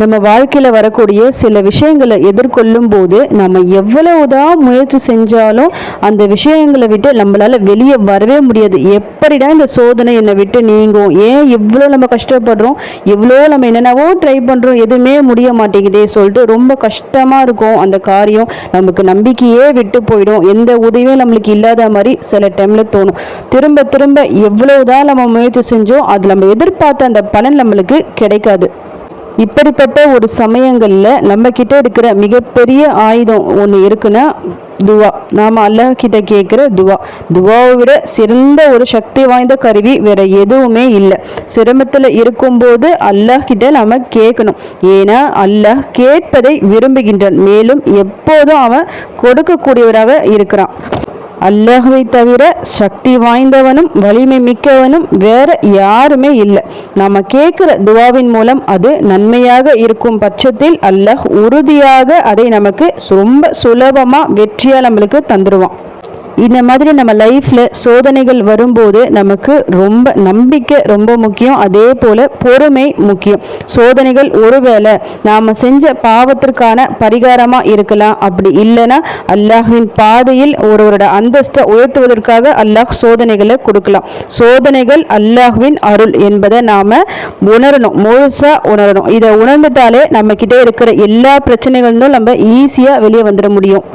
நம்ம வாழ்க்கையில் வரக்கூடிய சில விஷயங்களை எதிர்கொள்ளும் போது நம்ம எவ்வளவுதான் முயற்சி செஞ்சாலும் அந்த விஷயங்களை விட்டு நம்மளால் வெளியே வரவே முடியாது. எப்படிடா இந்த சோதனை என்னை விட்டு நீங்கும்? ஏன் இவ்வளோ நம்ம கஷ்டப்படுறோம்? இவ்வளோ நம்ம என்னென்னவோ ட்ரை பண்ணுறோம் எதுவுமே முடிய மாட்டேங்குதே சொல்லிட்டு ரொம்ப கஷ்டமாக இருக்கும் அந்த காரியம். நமக்கு நம்பிக்கையே விட்டு போயிடும். எந்த உதவியும் நம்மளுக்கு இல்லாத மாதிரி சில டைமில் தோணும். திரும்ப திரும்ப எவ்வளவுதான் நம்ம முயற்சி செஞ்சோம் அது நம்ம எதிர்பார்த்த அந்த பலன் நம்மளுக்கு கிடைக்காது. இப்படிப்பட்ட ஒரு சமயங்களில் நம்ம கிட்ட இருக்கிற மிகப்பெரிய ஆயுதம் ஒன்று இருக்குன்னா துவா. நாம் அல்லாஹ் கிட்ட கேட்குற துவா. துவாவை விட சிறந்த ஒரு சக்தி வாய்ந்த கருவி வேற எதுவுமே இல்லை. சிரமத்தில் இருக்கும்போது அல்லாஹ் கிட்ட நாம் கேட்கணும் ஏன்னா அல்லாஹ் கேட்பதை விரும்புகின்றான். மேலும் எப்போதும் அவன் கொடுக்கக்கூடியவராக இருக்கிறான். அல்லாஹ்வை தவிர சக்தி வாய்ந்தவனும் வலிமை மிக்கவனும் வேற யாருமே இல்லை. நம்ம கேட்குற துவாவின் மூலம் அது நன்மையாக இருக்கும் பட்சத்தில் அல்லாஹ் உறுதியாக அதை நமக்கு ரொம்ப சுலபமாக வெற்றியாக நம்மளுக்கு தந்துடுவான் இந்த மாதிரி நம்ம லைஃப்பில் சோதனைகள் வரும்போது நமக்கு ரொம்ப நம்பிக்கை ரொம்ப முக்கியம். அதே போல் பொறுமை முக்கியம். சோதனைகள் ஒருவேளை நாம் செஞ்ச பாவத்திற்கான பரிகாரமாக இருக்கலாம். அப்படி இல்லைன்னா அல்லாஹ்வின் பாதையில் ஒருவரோட அந்தஸ்தை உயர்த்துவதற்காக அல்லாஹ் சோதனைகளை கொடுக்கலாம். சோதனைகள் அல்லாஹ்வின் அருள் என்பதை நாம் உணரணும். முழுசாக உணரணும். இதை உணர்ந்துட்டாலே நம்மக்கிட்டே இருக்கிற எல்லா பிரச்சனைகளிலும் நம்ம ஈஸியாக வெளியே வந்துட முடியும்.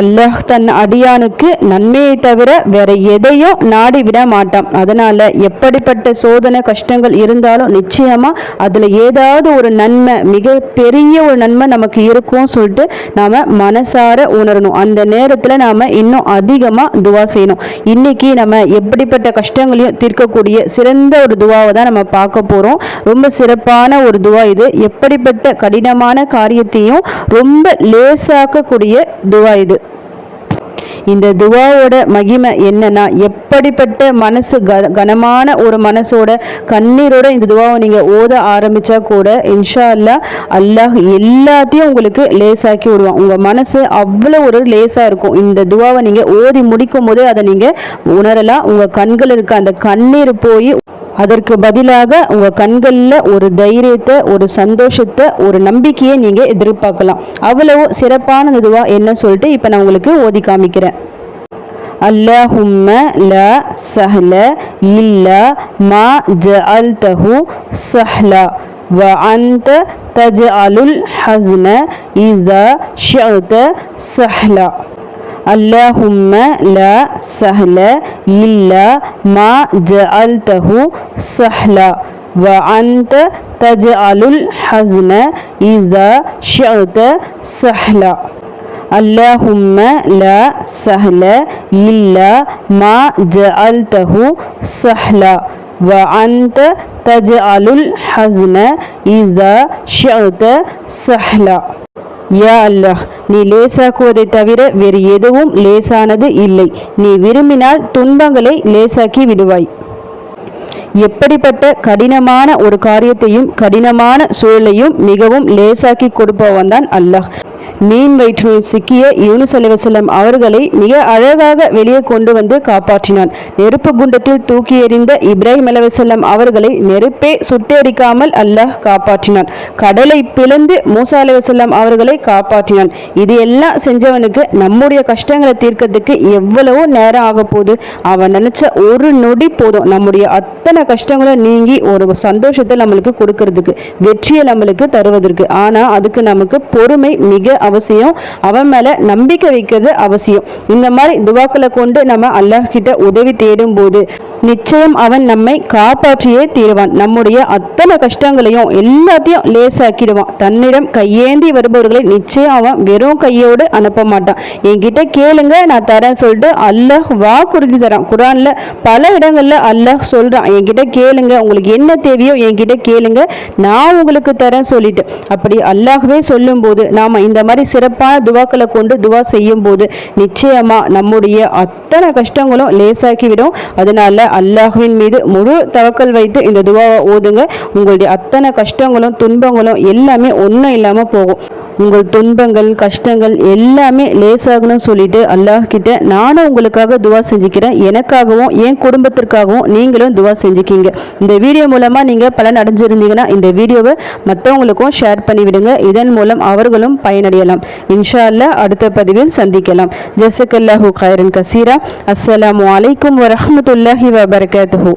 அல்லாஹ் தன் அடியானுக்கு நன்மையை தவிர வேற எதையும் நாடி விட மாட்டான். அதனால எப்படிப்பட்ட சோதனை கஷ்டங்கள் இருந்தாலும் நிச்சயமா அதுல ஏதாவது ஒரு நன்மை மிக பெரிய ஒரு நன்மை நமக்கு இருக்கும் சொல்லிட்டு நாம மனசார உணரணும். அந்த நேரத்துல நாம இன்னும் அதிகமா துவா செய்யணும். இன்னைக்கு நம்ம எப்படிப்பட்ட கஷ்டங்களையும் தீர்க்கக்கூடிய சிறந்த ஒரு துவாவை தான் நம்ம பார்க்க போறோம். ரொம்ப சிறப்பான ஒரு துவா இது. எப்படிப்பட்ட கடினமான காரியத்தையும் ரொம்ப லேசாக்கக்கூடிய துவா இது. இந்த துவாவோட மகிமை என்னன்னா எப்படிப்பட்ட மனசு க கனமான ஒரு மனசோட கண்ணீரோட இந்த துவாவை நீங்க ஓத ஆரம்பிச்சா கூட இன்ஷா அல்லா அல்லாஹ் எல்லாத்தையும் உங்களுக்கு லேசாக்கி விடுவான். உங்க மனசு அவ்வளோ ஒரு லேசா இருக்கும். இந்த துவாவை நீங்க ஓதி முடிக்கும் போதே அதை நீங்க உணரலாம். உங்க கண்கள் இருக்க அந்த கண்ணீர் போய் அதற்கு பதிலாக உங்க கண்கள்ல ஒரு தைரியத்தை ஒரு சந்தோஷத்தை ஒரு நம்பிக்கையை நீங்க எதிர்பார்க்கலாம் அவ்வளவு சிறப்பான இதுவா என்ன சொல்லிட்டு இப்ப நான் உங்களுக்கு ஓதி காமிக்கிறேன் اللهم لا سهل إلا ما جعلته سهلا وأنت تجعل الحزن إذا شئت سهلا اللهم لا سهل إلا ما جعلته سهلا وأنت تجعل الحزن إذا شئت سهلا اللهم لا سهل إلا ما جعلته سهلا وأنت تجعل الحزن إذا شئت سهلا யா அல்லாஹ் நீ லேசாக்குவதை தவிர வேறு எதுவும் லேசானது இல்லை. நீ விரும்பினால் துன்பங்களை லேசாக்கி விடுவாய். எப்படிப்பட்ட கடினமான ஒரு காரியத்தையும் கடினமான சூழலையும் மிகவும் லேசாக்கி கொடுப்பவன் தான் அல்லாஹ். மீன் வயிற்றில் சிக்கிய யூனுஸ் அலிவசலம் அவர்களை மிக அழகாக வெளியே கொண்டு வந்து காப்பாற்றினான். நெருப்பு குண்டத்தில் தூக்கி எறிந்த இப்ராஹிம் அலைவசல்லம் அவர்களை நெருப்பே சுட்டெரிக்காமல் அல்லாஹ் காப்பாற்றினான். கடலை பிளந்து மூசா அலிவசல்லம் அவர்களை காப்பாற்றினான். இது எல்லாம் செஞ்சவனுக்கு நம்முடைய கஷ்டங்களை தீர்க்கறதுக்கு எவ்வளவோ நேரம் ஆக போகுது. அவன் நினைச்ச ஒரு நொடி போதும். நம்முடைய அத்தனை கஷ்டங்களும் நீங்கி ஒரு சந்தோஷத்தை நம்மளுக்கு கொடுக்கறதுக்கு வெற்றியை நம்மளுக்கு தருவதற்கு. ஆனா அதுக்கு நமக்கு பொறுமை மிக அவசியம். அவன் மேல நம்பிக்கை வைக்கிறது அவசியம். இந்த மாதிரி துவாக்களை கொண்டு நம்ம அல்லாஹ் கிட்ட உதவி தேடும் போது நிச்சயம் அவன் நம்மை காப்பாற்றியே தீருவான். நம்முடைய அத்தனை கஷ்டங்களையும் எல்லாத்தையும் லேசாக்கிடுவான். தன்னிடம் கையேந்தி வருபவர்களை நிச்சயம் அவன் வெறும் கையோடு அனுப்ப மாட்டான். என்கிட்ட கேளுங்க நான் தரேன் சொல்லிட்டு அல்லாஹ் வாக்குறுதி தரான். குரான்ல பல இடங்கள்ல அல்லாஹ் சொல்றான். என்கிட்ட கேளுங்க உங்களுக்கு என்ன தேவையோ என்கிட்ட கேளுங்க நான் உங்களுக்கு தரேன் சொல்லிட்டு. அப்படி அல்லாஹ்வே சொல்லும்போது நாம இந்த மாதிரி சிறப்பான துவாக்களை கொண்டு துவா செய்யும் போது நிச்சயமா நம்முடைய அத்தனை கஷ்டங்களும் லேசாக்கிவிடும். அதனால அல்லாஹுவின் மீது முழு தவக்கல் வைத்து இந்த துவாவை ஓதுங்க. உங்களுடைய அத்தனை கஷ்டங்களும் துன்பங்களும் எல்லாமே ஒன்றும் இல்லாமல் போகும். உங்கள் துன்பங்கள் கஷ்டங்கள் எல்லாமே லேசாகணும்னு சொல்லிட்டு அல்லாஹ் கிட்ட நானும் உங்களுக்காக துவா செஞ்சுக்கிறேன். எனக்காகவும் என் குடும்பத்திற்காகவும் நீங்களும் துவா செஞ்சுக்கிங்க. இந்த வீடியோ மூலமாக நீங்கள் பலன் அடைஞ்சிருந்தீங்கன்னா இந்த வீடியோவை மற்றவங்களுக்கும் ஷேர் பண்ணிவிடுங்க. இதன் மூலம் அவர்களும் பயனடையலாம். இன்ஷா அல்லாஹ் அடுத்த பதிவில் சந்திக்கலாம். ஜெசக்கல்லாஹு khairan கசீரா. அஸ்ஸலாமு அலைக்கும் வரமத்துல்லாஹி வபரகாத்துஹு.